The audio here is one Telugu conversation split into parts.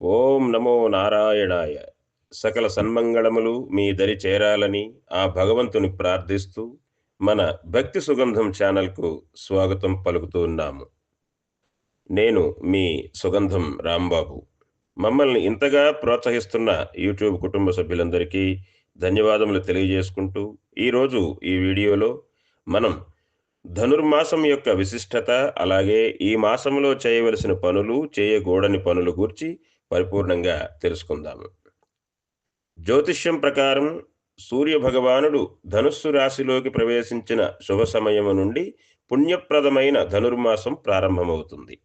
ఓం నమో నారాయణాయ. సకల సన్మంగళములు మీ దరి చేరాలని ఆ భగవంతుని ప్రార్థిస్తూ మన భక్తి సుగంధం ఛానల్కు స్వాగతం పలుకుతూ ఉన్నాము. నేను మీ సుగంధం రాంబాబు. మమ్మల్ని ఇంతగా ప్రోత్సహిస్తున్న యూట్యూబ్ కుటుంబ సభ్యులందరికీ ధన్యవాదములు తెలియజేసుకుంటూ ఈరోజు ఈ వీడియోలో మనం ధనుర్మాసం యొక్క విశిష్టత అలాగే ఈ మాసంలో చేయవలసిన పనులు చేయకూడని పనులు గూర్చి పరిపూర్ణంగా తెలుసుకుందాము. జ్యోతిష్యం ప్రకారం సూర్య భగవానుడు ధనుస్సు రాశిలోకి ప్రవేశించిన శుభ సమయము నుండి పుణ్యప్రదమైన ధనుర్మాసం ప్రారంభమవుతుంది.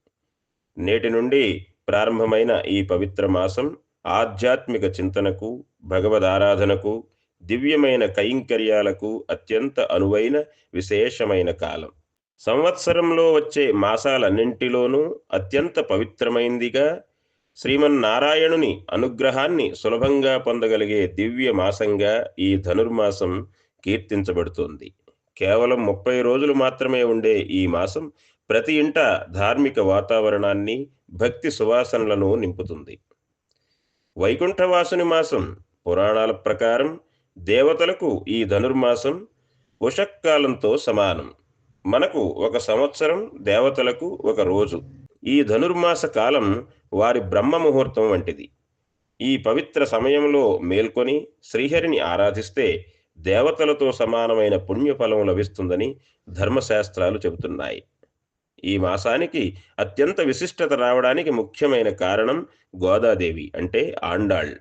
నేటి నుండి ప్రారంభమైన ఈ పవిత్ర మాసం ఆధ్యాత్మిక చింతనకు భగవద్ ఆరాధనకు దివ్యమైన కైంకర్యాలకు అత్యంత అనువైన విశేషమైన కాలం. సంవత్సరంలో వచ్చే మాసాలన్నింటిలోనూ అత్యంత పవిత్రమైందిగా శ్రీమన్నారాయణుని అనుగ్రహాన్ని సులభంగా పొందగలిగే దివ్య మాసంగా ఈ ధనుర్మాసం కీర్తించబడుతోంది. కేవలం ముప్పై రోజులు మాత్రమే ఉండే ఈ మాసం ప్రతి ఇంట ధార్మిక వాతావరణాన్ని భక్తి సువాసనలను నింపుతుంది. వైకుంఠవాసుని మాసం పురాణాల ప్రకారం దేవతలకు ఈ ధనుర్మాసం ఉషక్కాలంతో సమానం. మనకు ఒక సంవత్సరం దేవతలకు ఒక రోజు. ఈ ధనుర్మాస కాలం వారి బ్రహ్మ ముహూర్తం వంటిది. ఈ పవిత్ర సమయంలో మేల్కొని శ్రీహరిని ఆరాధిస్తే దేవతలతో సమానమైన పుణ్యఫలం లభిస్తుందని ధర్మశాస్త్రాలు చెబుతున్నాయి. ఈ మాసానికి అత్యంత విశిష్టత రావడానికి ముఖ్యమైన కారణం గోదాదేవి అంటే ఆండాళ్.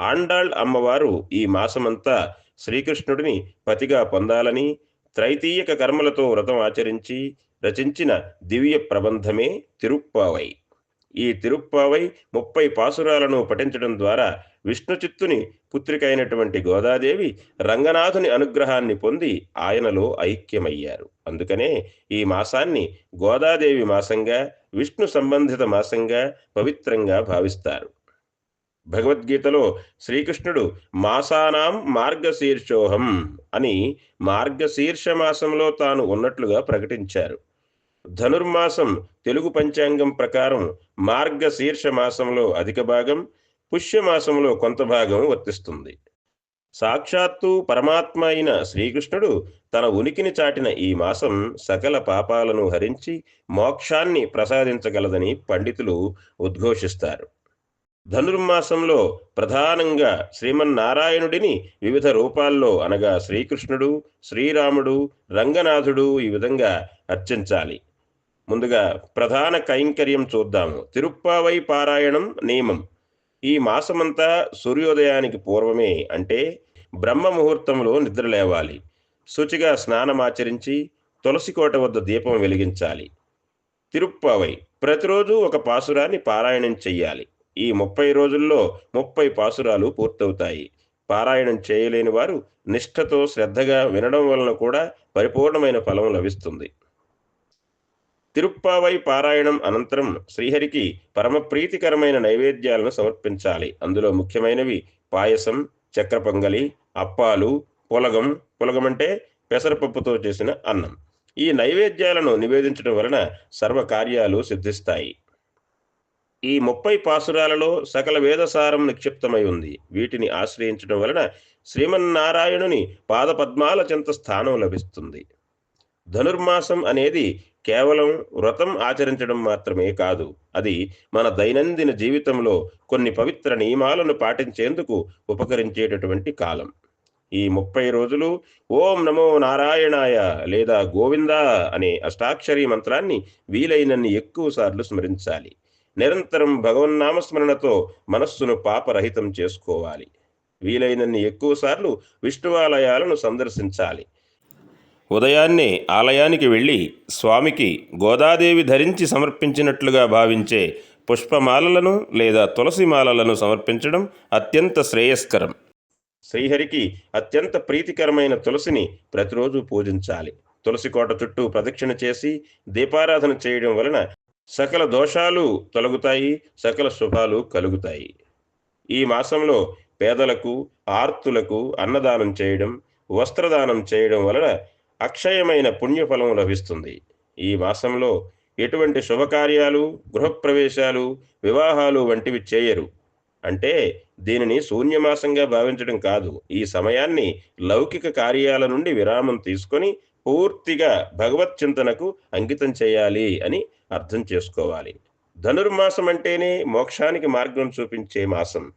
ఆండాళ్ అమ్మవారు ఈ మాసమంతా శ్రీకృష్ణుడిని పతిగా పొందాలని త్రైతీయక కర్మలతో వ్రతం ఆచరించి రచించిన దివ్య ప్రబంధమే తిరుప్పావై. ఈ తిరుప్పావై ముప్పై పాసురాలను పఠించడం ద్వారా విష్ణు చిత్తుని పుత్రిక అయినటువంటి గోదాదేవి రంగనాథుని అనుగ్రహాన్ని పొంది ఆయనలో ఐక్యమయ్యారు. అందుకనే ఈ మాసాన్ని గోదాదేవి మాసంగా విష్ణు సంబంధిత మాసంగా పవిత్రంగా భావిస్తారు. భగవద్గీతలో శ్రీకృష్ణుడు మాసానాం మార్గశీర్షోహం అని మార్గశీర్ష మాసంలో తాను ఉన్నట్లుగా ప్రకటించారు. ధనుర్మాసం తెలుగు పంచాంగం ప్రకారం మార్గశీర్ష మాసంలో అధిక భాగం పుష్యమాసంలో కొంత భాగం వర్తిస్తుంది. సాక్షాత్తు పరమాత్మ అయిన శ్రీకృష్ణుడు తన ఉనికిని చాటిన ఈ మాసం సకల పాపాలను హరించి మోక్షాన్ని ప్రసాదించగలదని పండితులు ఉద్ఘోషిస్తారు. ధనుర్మాసంలో ప్రధానంగా శ్రీమన్నారాయణుడిని వివిధ రూపాల్లో అనగా శ్రీకృష్ణుడు శ్రీరాముడు రంగనాథుడు ఈ విధంగా అర్చించాలి. ముందుగా ప్రధాన కైంకర్యం చూద్దాము. తిరుప్పావై పారాయణం నియమం. ఈ మాసమంతా సూర్యోదయానికి పూర్వమే అంటే బ్రహ్మ ముహూర్తంలో నిద్ర లేవాలి. శుచిగా స్నానమాచరించి తులసికోట వద్ద దీపం వెలిగించాలి. తిరుప్పావై ప్రతిరోజు ఒక పాసురాన్ని పారాయణం చెయ్యాలి. ఈ ముప్పై రోజుల్లో ముప్పై పాసురాలు పూర్తవుతాయి. పారాయణం చేయలేని వారు నిష్ఠతో శ్రద్ధగా వినడం వలన కూడా పరిపూర్ణమైన ఫలం లభిస్తుంది. తిరుప్పావై పారాయణం అనంతరం శ్రీహరికి పరమ ప్రీతికరమైన నైవేద్యాలను సమర్పించాలి. అందులో ముఖ్యమైనవి పాయసం చక్ర పొంగలి అప్పాలు పులగం. పులగం అంటే పెసరపప్పుతో చేసిన అన్నం. ఈ నైవేద్యాలను నివేదించడం వలన సర్వ కార్యాలు సిద్ధిస్తాయి. ఈ ముప్పై పాసురాలలో సకల వేదసారం నిక్షిప్తమై ఉంది. వీటిని ఆశ్రయించడం వలన శ్రీమన్నారాయణుని పాదపద్మాల చెంత స్థానం లభిస్తుంది. ధనుర్మాసం అనేది కేవలం వ్రతం ఆచరించడం మాత్రమే కాదు అది మన దైనందిన జీవితంలో కొన్ని పవిత్ర నియమాలను పాటించేందుకు ఉపకరించేటటువంటి కాలం. ఈ ముప్పై రోజులు ఓం నమో నారాయణాయ లేదా గోవిందా అనే అష్టాక్షరీ మంత్రాన్ని వీలైనన్ని ఎక్కువసార్లు స్మరించాలి. నిరంతరం భగవన్నామస్మరణతో మనస్సును పాపరహితం చేసుకోవాలి. వీలైనన్ని ఎక్కువసార్లు విష్ణువాలయాలను సందర్శించాలి. ఉదయాన్నే ఆలయానికి వెళ్ళి స్వామికి గోదాదేవి ధరించి సమర్పించినట్లుగా భావించే పుష్పమాలలను లేదా తులసి మాలలను సమర్పించడం అత్యంత శ్రేయస్కరం. శ్రీహరికి అత్యంత ప్రీతికరమైన తులసిని ప్రతిరోజు పూజించాలి. తులసి కోట చుట్టూ ప్రదక్షిణ చేసి దీపారాధన చేయడం వలన సకల దోషాలు తొలగుతాయి సకల శుభాలు కలుగుతాయి. ఈ మాసంలో పేదలకు ఆర్తులకు అన్నదానం చేయడం వస్త్రదానం చేయడం వలన అక్షయమైన పుణ్యఫలం లభిస్తుంది. ఈ మాసంలో ఎటువంటి శుభకార్యాలు గృహప్రవేశాలు వివాహాలు వంటివి చేయరు. అంటే దీనిని శూన్యమాసంగా భావించడం కాదు. ఈ సమయాన్ని లౌకిక కార్యాల నుండి విరామం తీసుకొని పూర్తిగా భగవత్ చింతనకు అంకితం చేయాలి అని అర్థం చేసుకోవాలి. ధనుర్మాసం అంటేనే మోక్షానికి మార్గం చూపించే మాసం.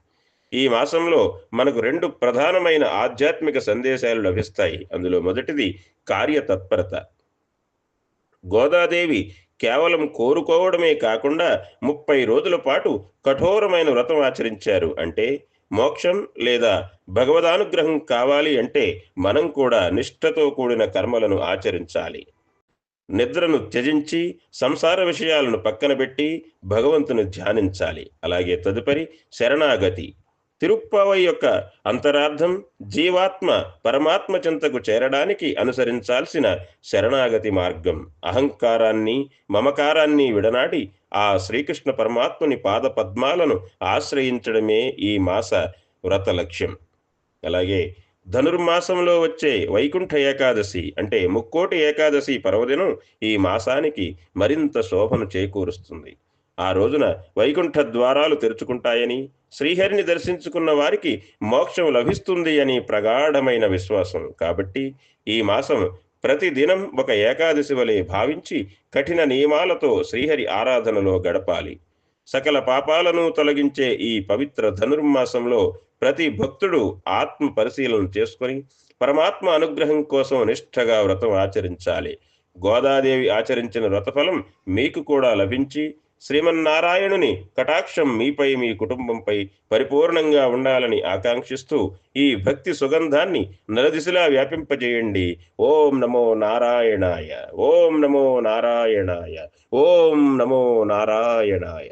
ఈ మాసంలో మనకు రెండు ప్రధానమైన ఆధ్యాత్మిక సందేశాలు లభిస్తాయి. అందులో మొదటిది కార్యతత్పరత. గోదాదేవి కేవలం కోరుకోవడమే కాకుండా ముప్పై రోజుల పాటు కఠోరమైన వ్రతం ఆచరించారు. అంటే మోక్షం లేదా భగవదానుగ్రహం కావాలి అంటే మనం కూడా నిష్ఠతో కూడిన కర్మలను ఆచరించాలి. నిద్రను త్యజించి సంసార విషయాలను పక్కన పెట్టి భగవంతుని ధ్యానించాలి. అలాగే తదుపరి శరణాగతి. తిరుప్పావై యొక్క అంతరార్థం జీవాత్మ పరమాత్మ చింతకు చేరడానికి అనుసరించాల్సిన శరణాగతి మార్గం. అహంకారాన్ని మమకారాన్ని విడనాడి ఆ శ్రీకృష్ణ పరమాత్ముని పాద పద్మాలను ఆశ్రయించడమే ఈ మాస వ్రత లక్ష్యం. అలాగే ధనుర్మాసంలో వచ్చే వైకుంఠ ఏకాదశి అంటే ముక్కోటి ఏకాదశి పర్వదినం ఈ మాసానికి మరింత శోభను చేకూరుస్తుంది. ఆ రోజున వైకుంఠ ద్వారాలు తెరుచుకుంటాయని శ్రీహరిని దర్శించుకున్న వారికి మోక్షం లభిస్తుంది అని ప్రగాఢమైన విశ్వాసం. కాబట్టి ఈ మాసం ప్రతిదినం ఒక ఏకాదశి వలె భావించి కఠిన నియమాలతో శ్రీహరి ఆరాధనలో గడపాలి. సకల పాపాలను తొలగించే ఈ పవిత్ర ధనుర్మాసంలో ప్రతి భక్తుడు ఆత్మ పరిశీలన చేసుకొని పరమాత్మ అనుగ్రహం కోసం నిష్ఠగా వ్రతం ఆచరించాలి. గోదాదేవి ఆచరించిన వ్రతఫలం మీకు కూడా లభించి శ్రీమన్నారాయణుని కటాక్షం మీపై మీ కుటుంబంపై పరిపూర్ణంగా ఉండాలని ఆకాంక్షిస్తూ ఈ భక్తి సుగంధాన్ని నలదిశలా వ్యాపింపజేయండి. ఓం నమో నారాయణాయ. ఓం నమో నారాయణాయ. ఓం నమో నారాయణాయ.